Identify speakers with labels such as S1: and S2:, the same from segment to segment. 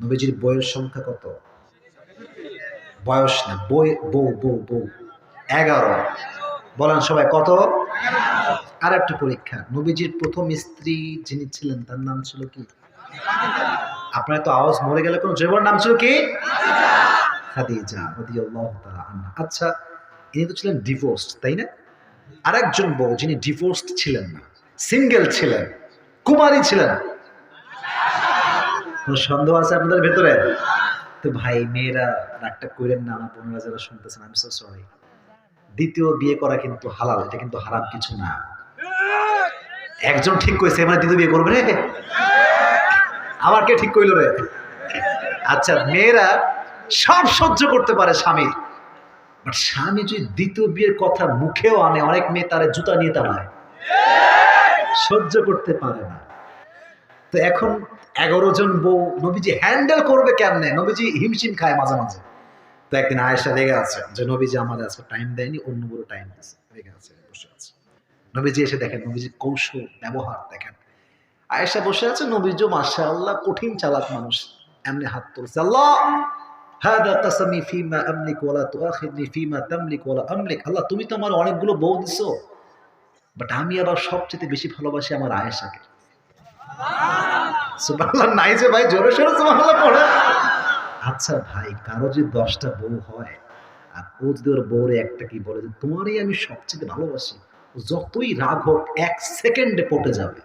S1: নবীজির বইয়ের সংখ্যা কত? বয়স না, বই, বউ বউ বউ। এগারো। বলেন সবাই, কত? আর একটা পরীক্ষা। নবীজির প্রথম স্ত্রী যিনি ছিলেন, তার নাম ছিল কি? আপনার তো আওয়াজ মরে গেলে কোন জৈবর নাম ছিল কি? আচ্ছা ইনি তো ছিলেন ডিভোর্সড তাই না? আরেকজন বউ যিনি ডিভোর্সড ছিলেন না সিঙ্গেল ছিলেন, কুমারী ছিলেন। সন্দেহ আছে আপনাদের ভেতরে? তো ভাই, মেয়েরা রাগটা করেন না, আমার বোনেরা যারা শুনতেছেন আমি সো সরি দ্বিতীয় বিয়ে করা কিন্তু হালাল, এটা কিন্তু হারাম কিছু না। একজন ঠিক কইছে এবার দ্বিতীয় বিয়ে করবে রে? আবার কে ঠিক কইলো রে? আচ্ছা মেয়েরা সব সহ্য করতে পারে স্বামীর বাট স্বামী যদি দ্বিতীয় বিয়ের কথা মুখেও আনে, অনেক মেয়ে তারে জুতা নিয়ে তাড়ায় সহ্য করতে পারে না। তো এখন এগারো জন বউ নবীজি হ্যান্ডেল করবে কেমনে? নবীজি হিমশিম খায় মাঝে মাঝে। তো একদিন আয়েশা রেগে আছে যে, নবীজি আমাদের আজকে টাইম দেয়নি, অন্য বড় টাইম দিয়েছে রেগে আছে, বসে আছে। নবীজি এসে দেখেন, নবীজি কৌশল, ব্যবহার দেখেন। আয়েশা বসে আছে নবীজি মাসা আল্লাহ কঠিন চালাক মানুষ। এমনি হাত তুলছে, আল্লাহ, হাদা কাসামি ফিমা আমলিক ওয়ালা তুআখিদনি ফিমা তামলিক ওয়ালা আল্লাহ, তুমি তো আমার অনেকগুলো বউ দিছো বাট আমি আবার সবচেয়ে বেশি ভালোবাসি আমার আয়েশাকে। সুবহানাল্লাহ, নাই যে ভাই, জোরে সোরে সুবহানাল্লাহ পড়ে। আচ্ছা ভাই, কারও যদি দশটা বউ হয়, আর ও যদি ওর বউরে একটা কি বলে যে, তোমারই আমি সবচেয়ে ভালোবাসি। যতই রাগ হোক, এক সেকেন্ডে পটে যাবে।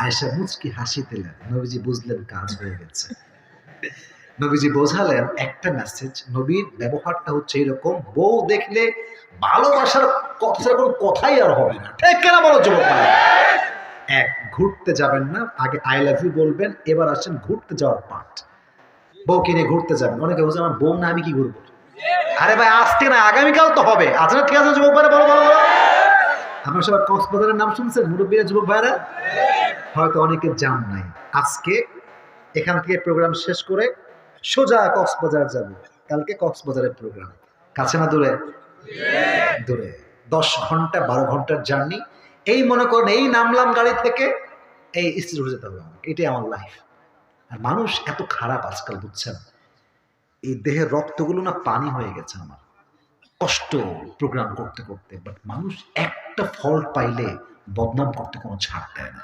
S1: আয়েশা মুচকি হাসি দিলেন নবীজি বুঝলেন, কাজ হয়ে গেছে। নবীজি বোঝালেন, একটা মেসেজ নবীর ব্যবহারটা হচ্ছে এরকম, বউ দেখলে ভালোবাসার কথা কোনো কথাই আর হবে না। ঠিক কেন বলো, যুবক? এক, ঘুরতে যাবেন না। আগে আই লাভ ইউ বলবেন, এবার আসেন ঘুরতে যাওয়ার পার্ট বউ কিনে ঘুরতে যাবেন? অনেকে বলছে, আমার বউ না, আমি কি ঘুরবো? আরে ভাই, আজকে না, আগামীকাল তো হবে। আচ্ছা ঠিক আছে, যুবক ভাইরা, বলো বলো আপনার সবাই কক্সবাজারের নাম শুনছেন, মুরব্বীরা, যুবক ভাইরা? হয়তো অনেকে জান নাই। আজকে এখান থেকে প্রোগ্রাম শেষ করে সোজা কক্সবাজার যাব। কালকে কক্সবাজারের প্রোগ্রাম কাছে না দূরে? দূরে। দশ ঘণ্টা, বারো ঘণ্টার জার্নি এই মনে করেন, এই নামলাম গাড়ি থেকে, এই স্ত্রী যেতে হবে আমাকে। এটাই আমার লাইফ আর মানুষ এত খারাপ আজকাল, বুঝছেন? এই দেহের রক্তগুলো না পানি হয়ে গেছে আমার। কষ্ট প্রোগ্রাম করতে করতে বাট মানুষ একটা ফল্ট পাইলে বদনাম করতে কোনো ছাড় দেয় না।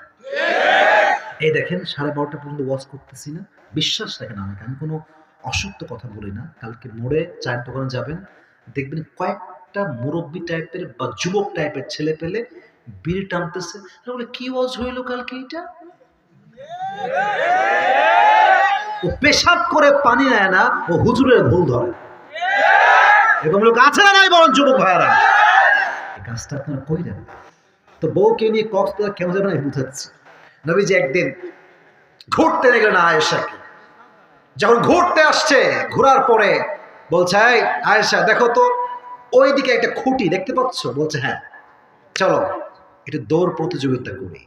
S1: এই দেখেন, সাড়ে বারোটা পর্যন্ত ওয়াচ করতেছি না। বিশ্বাস রাখেন আমাকে আমি কোনো অসত্য কথা বলি না। কালকে মোড়ে চায়ের দোকানে যাবেন, দেখবেন কয়েকটা মুরব্বী টাইপের বা যুবক টাইপের ছেলে পেলে বিড়ি টানতেছে। বলে, কি ওয়াজ হইল কালকে এটা? ও পেশাব করে পানি নেয় না, ও হুজুরের ভুল ধরে। এরকম লোক আছে না নাই বরং যুবক ভাইয়ারা? এই কাজটা আপনারা কইলেন তো বউকে নিয়ে কক্সবাজার কেন যাবেন আমি বুঝাচ্ছি। নবীজি একদিন ঘুরতে গেলেন আয়েশাকে। যখন ঘুরতে আসছে, ঘোরার পরে বলছে আয়েশা, দেখো তো, ওইদিকে একটা খুঁটি দেখতে পাচ্ছ? বলছে হ্যাঁ চলো। একটু দৌড় প্রতিযোগিতা করি।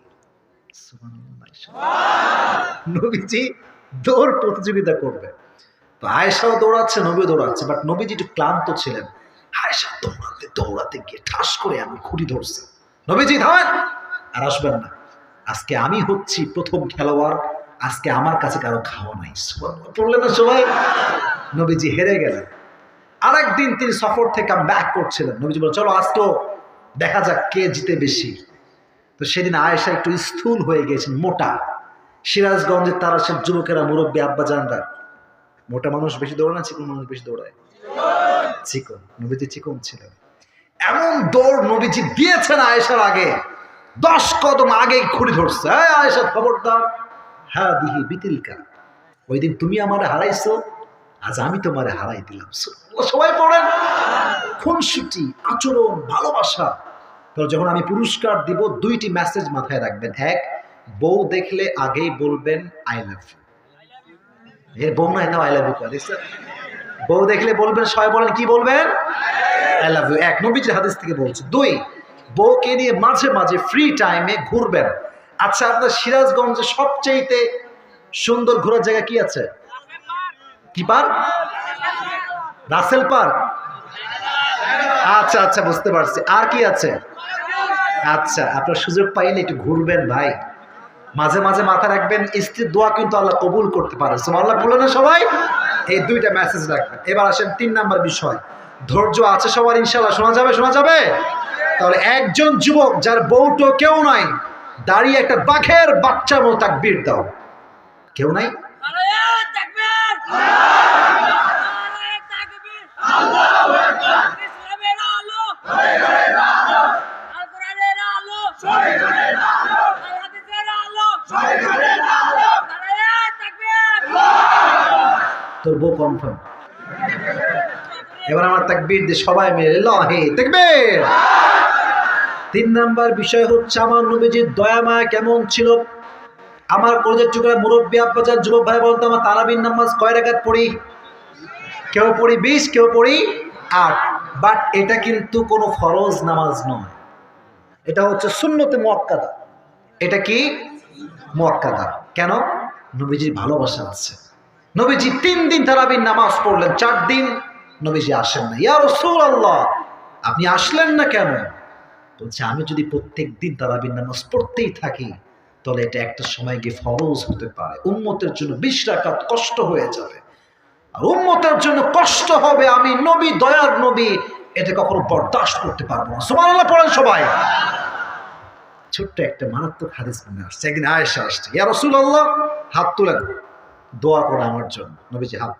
S1: নবীজি দৌড় প্রতিযোগিতা করবে। তো আয়েশাও দৌড়াচ্ছে নবীও দৌড়াচ্ছে বাট নবীজি একটু ক্লান্ত ছিলেন। আয়েশা দৌড়াতে দৌড়াতে গিয়ে ঠাস করে আমি খুঁটি ধরছে। নবীজি থামেন আর আসবেন না। আজকে আমি হচ্ছি প্রথম খেলোয়াড় আজকে আমার কাছে কারও খাওয়া নাই। পড়লেন না সবাই নবীজি হেরে গেলেন। আরেকদিন তিনি সফর থেকে ব্যাক করছিলেন। নবীজি বলে চলো আজকেও দেখা যাক কে জিতে বেশি। তো সেদিন আয়েশা একটু স্থূল হয়ে গিয়েছেন, মোটা। সিরাজগঞ্জের তারা সব যুবকেরা মুরব্বী আব্বাজানরা। মোটা মানুষ বেশি দৌড়ায় না, চিকন মানুষ বেশি দৌড়ায়? চিকন, নবীজি চিকন ছিল এমন দৌড় নবীজি দিয়েছেন আয়েশার আগে। দশ কদম আগে খুঁড়ি ধরছে। এই আয়েশা, খবরদার। হ্যাঁ দিহি বিতিলকা। ওই দিন তুমি আমারে হারাইছো, আজ আমি তোমারে হারাই দিলাম। সবাই পড়েন। খুনসুটি, আচরণ, ভালোবাসা। তো যখন আমি পুরস্কার দিব, দুইটি মেসেজ মাথায় রাখবেন। এক, বউ দেখলে আগেই বলবেন আই লাভ ইউ এর বউ না আই লাভ ইউ করে বউ দেখলে বলবেন, সবাই বলেন, কি বলবেন? আই লাভ ইউ এক, নবীজির হাদিস থেকে বলছে। দুই, বউকে নিয়ে মাঝে মাঝে ফ্রি টাইমে ঘুরবেন। আচ্ছা আপনার সিরাজগঞ্জে সবচেয়েতে সুন্দর ঘোরার জায়গা কি আছে? কি পার্ক? রাসেল পার্ক। আচ্ছা আচ্ছা বুঝতে পারছি। আর কি আছে? আচ্ছা আপনার সুযোগ পাইলে একটু ঘুরবেন ভাই। মাঝে মাঝে মাথা রাখবেন, স্ত্রীর দোয়া কিন্তু আল্লাহ কবুল করতে পারে। আল্লাহ বলে না সবাই? এই দুইটা মেসেজ রাখবেন। এবার আসেন তিন নাম্বার বিষয়। ধৈর্য আছে সবার ইনশাল্লাহ শোনা যাবে? শোনা যাবে? তাহলে একজন যুবক যার বউটো কেউ নাই, দাঁড়িয়ে একটা বাঘের বাচ্চা মতো তাকবীর দাও। কেউ নাই? তোর বউ কনফার্ম এবার আমার তাকবীর দিয়ে সবাই মিলে লহে তাকবীর! তিন নাম্বার বিষয় হচ্ছে, আমার নবীজির দয়া মায়া কেমন ছিল? আমার কলেজের টুকরা মুরব্বী, আব্বাজান, যুবক ভাই বলতো আমার তারাবিন নামাজ কয় রাকাত পড়ি? কেউ পড়ি বিশ, কেউ পড়ি আট। বাট এটা কিন্তু কোনো ফরজ নামাজ নয়। এটা হচ্ছে শূন্যতে মোয়াক্কাদা। এটা কি? মোয়াক্কাদা। কেন? নবীজির ভালোবাসা আছে। নবীজি তিন দিন তারাবির নামাজ পড়লেন, চার দিন নবীজি আসেন না। ইয়া রসুল আল্লাহ আপনি আসলেন না কেন? বলছে, আমি যদি প্রত্যেক দিন তারাবির নামাজ পড়তেই থাকি, তাহলে এটা একটা সময় গিয়ে ফরজ হতে পারে। উম্মতের জন্য বিশ রাকাত কষ্ট হয়ে যাবে। আর উম্মতের জন্য কষ্ট হবে, আমি নবী, দয়ার নবী, এটা কখনো বরদাস্ত করতে পারব না। সুবহানাল্লাহ, পড়েন সবাই। ছোট্ট একটা মারাত্মক হাদিস মনে আসছে, একদিন আয়েশা আসছে। ইয়া রাসূলুল্লাহ, হাত তুলেন দোয়া করো আমার জন্য। নবীজি হাত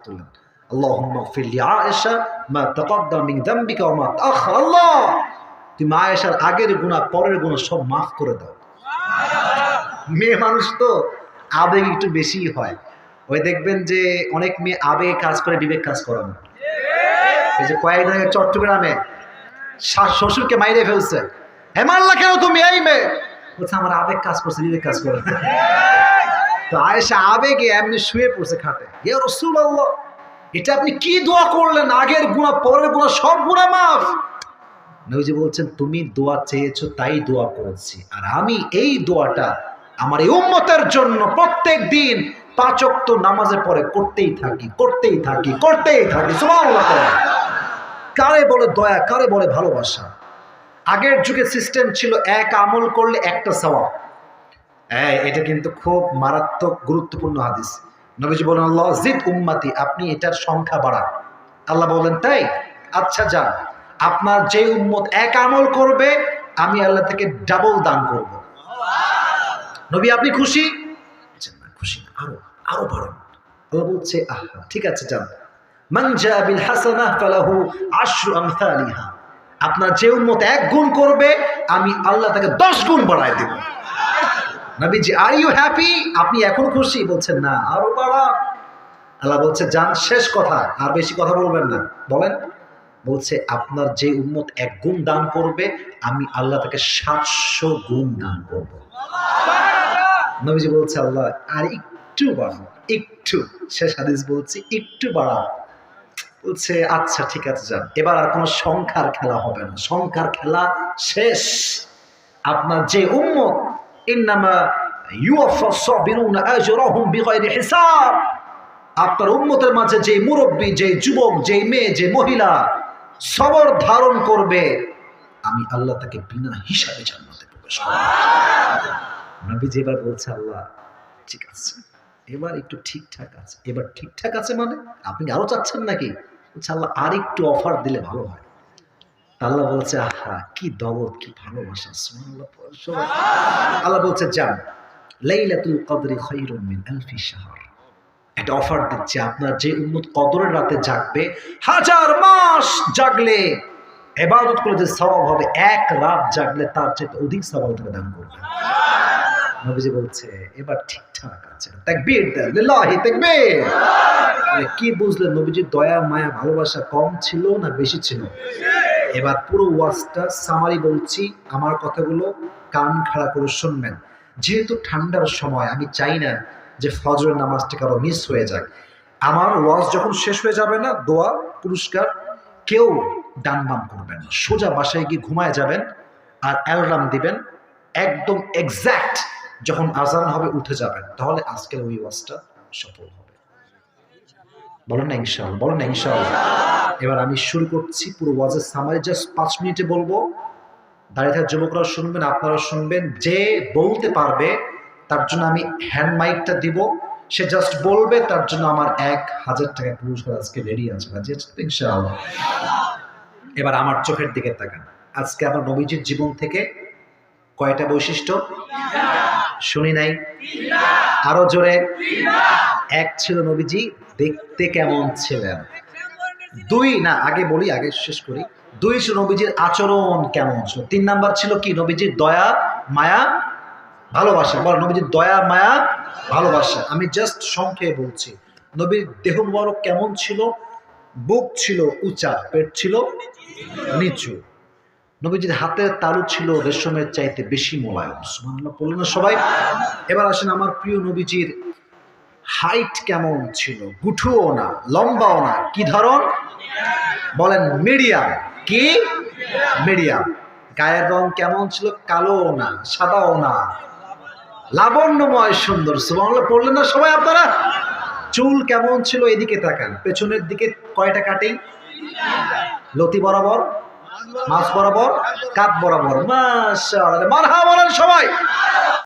S1: গফির মা আগের পরের সব মাফ করে দাও। মেয়ে মানুষ তো, আবেগ একটু হয়। ওই দেখবেন যে অনেক মেয়ে কাজ করে, বিবেক কাজ করে এই যে কয়েকদিন আগে চট্টগ্রামে শ্বশুরকে মাইরে ফেলছে। হে মারলা কেন তুমি, এই মেয়ে? বলছে, আমার আবেগ কাজ করছে, বিবেক কাজ করে। তো আয়েশা আবেগে এমনি শুয়ে পড়ছে খাটে। ইয়া রসুল আল্লাহ এটা আপনি কি দোয়া করলেন? আগের গুণা, পরের গুণা, সব গুণা মাফ। নবীজি বলছেন, তুমি দোয়া চেয়েছো, তাই দোয়া করেছি। আর আমি এই দোয়াটা আমার এই উম্মতের জন্য প্রত্যেক দিন পাঁচক্ত নামাজের পরে করতেই থাকি করতেই থাকি করতেই থাকি। কারে বলে দয়া, কারে বলে ভালোবাসা? আগের যুগে সিস্টেম ছিল এক আমল করলে একটা সওয়াব। হ্যাঁ এটা কিন্তু খুব মারাত্মক গুরুত্বপূর্ণ হাদিস। নবীজি বলেন, আল্লাহ, জিদ উম্মাতি, আপনি এটার সংখ্যা বাড়ান। আল্লাহ বলেন, তাই? আচ্ছা যান। আপনার যে উম্মত এক আমল করবে, আমি আল্লাহ থেকে ডাবল দান করব। নবী, আপনি খুশি? খুশি আরও আরও বাড়ান। আল্লাহ বলছে, আহা, ঠিক আছে, যান। আপনার যে উম্মত এক গুণ করবে, আমি আল্লাহ তাকে দশ গুণ বাড়ায় দেব। নবীজি আর ইউ হ্যাপি আপনি এখন খুশি? বলছেন, না। আরও বাড়া। আল্লাহ বলছে, যান, শেষ কথা, আর বেশি কথা বলবেন না। বলেন, বলছে, আপনার যে উম্মত এক গুণ দান করবে, আমি আল্লাহ তাকে সাতশো গুণ দান করব। নবীজি বলছে, আল্লাহ, আর একটু বাড়াও, একটু। শেষ হাদিস বলছি, একটু বাড়াও। বলছে আচ্ছা ঠিক আছে, যান। এবার আর কোনো সংখ্যার খেলা হবে না। সংখ্যার খেলা শেষ। আপনার যে উম্মত ইন্নামা আপনার উম্মতের মাঝে যে মুরব্বী যে যুবক যে মেয়ে যে মহিলা সবর ধারণ করবে আমি আল্লাহ তাকে বিনা হিসাবে জান্নাতে প্রবেশ করব। নবীজি এবার বলছে আল্লাহ ঠিক আছে। এবার একটু ঠিকঠাক আছে। এবার ঠিকঠাক আছে মানে আপনি আরও চাচ্ছেন নাকি? আল্লাহ আর একটু অফার দিলে ভালো হয়। আল্লাহ বলছে আহা কি দবদ কি ভালোবাসা। আল্লাহ। বলছে যান লাইলাতুল কদরি খায়রুম মিন আলফি শাহর। একটা অফার দিচ্ছে আপনার যে উম্মত কদরের রাতে জাগবে হাজার মাস জাগলে এবাদত করে যে সওয়াব হবে এক রাত জাগলে তার চেয়ে অধিক সওয়াব থেকে দান করবে। নবীজি বলছে এবার ঠিকঠাক আছে। তাকবীর দেন লিল্লাহি তাকবীর। কি বুঝলেন নবীজির দয়া মায়া ভালোবাসা কম ছিল না বেশি ছিল। এবার পুরো ওয়াজটা সামারি বলছি, আমার কথাগুলো কান খাড়া করে শুনবেন। যেহেতু ঠান্ডার সময়, আমি চাই না যে ফজরের নামাজটা কারও মিস হয়ে যাক। আমার ওয়াজ যখন শেষ হয়ে যাবে না, দোয়া, পুরস্কার, কেউ ডান বাম করবেন না। সোজা বাসায় গিয়ে ঘুমায় যাবেন আর অ্যালার্ম দিবেন, একদম এক্স্যাক্ট যখন আজান হবে, উঠে যাবেন। তাহলে আজকের ওই ওয়াজটা সফল হবে। বলেন না ইনশাআল্লাহ, বলেন না ইনশাআল্লাহ। এবার আমি শুরু করছি পুরো ওয়াজের সামারি জাস্ট পাঁচ মিনিটে বলব। দাঁড়িয়ে থাকা যুবকরা শুনবেন আপনারা শুনবেন। যে বলতে পারবে, তার জন্য আমি হ্যান্ড মাইকটা দিব। সে জাস্ট বলবে, তার জন্য আমার এক হাজার টাকা পুরস্কার আজকে রেডি আছে ইনশাআল্লাহ। এবার আমার চোখের দিকে তাকান। আজকে আমার নবীজির জীবন থেকে কয়টা বৈশিষ্ট্য? শুনি নাই? আরও জোরে? এক ছিল নবীজি, দেখতে কেমন ছিলেন? দুই, না, আগে বলি, আগে শেষ করি। দুই নবীজির আচরণ কেমন ছিল? তিন নাম্বার ছিল কি? নবীজির দয়া, মায়া, ভালোবাসা। বল, নবীজির দয়া, মায়া, ভালোবাসা। আমি জাস্ট সংক্ষেপে বলছি। নবীর দেহ মুবারক কেমন ছিল? বুক ছিল উঁচা, পেট ছিল নিচু। নবীজির হাতের তালু ছিল রেশমের চাইতে বেশি মোলায়ম। বললেন না সবাই। এবার আসেন আমার প্রিয় নবীজির হাইট কেমন ছিল? গুঠুও না, লম্বাও না। কি ধরন? বলেন মিডিয়াম। কি? মিডিয়াম। গায়ের রং কেমন ছিল? কালোও না, সাদাও না। লাবণ্যময় সুন্দর। সুবহানাল্লাহ, পড়লেন না সবাই আপনারা? চুল কেমন ছিল? এদিকে তাকান। পেছনের দিকে কয়টা কাটেই লতি বরাবর, মাছ বরাবর কাত বরাবর। মাশাআল্লাহ মারহা বলেন সবাই।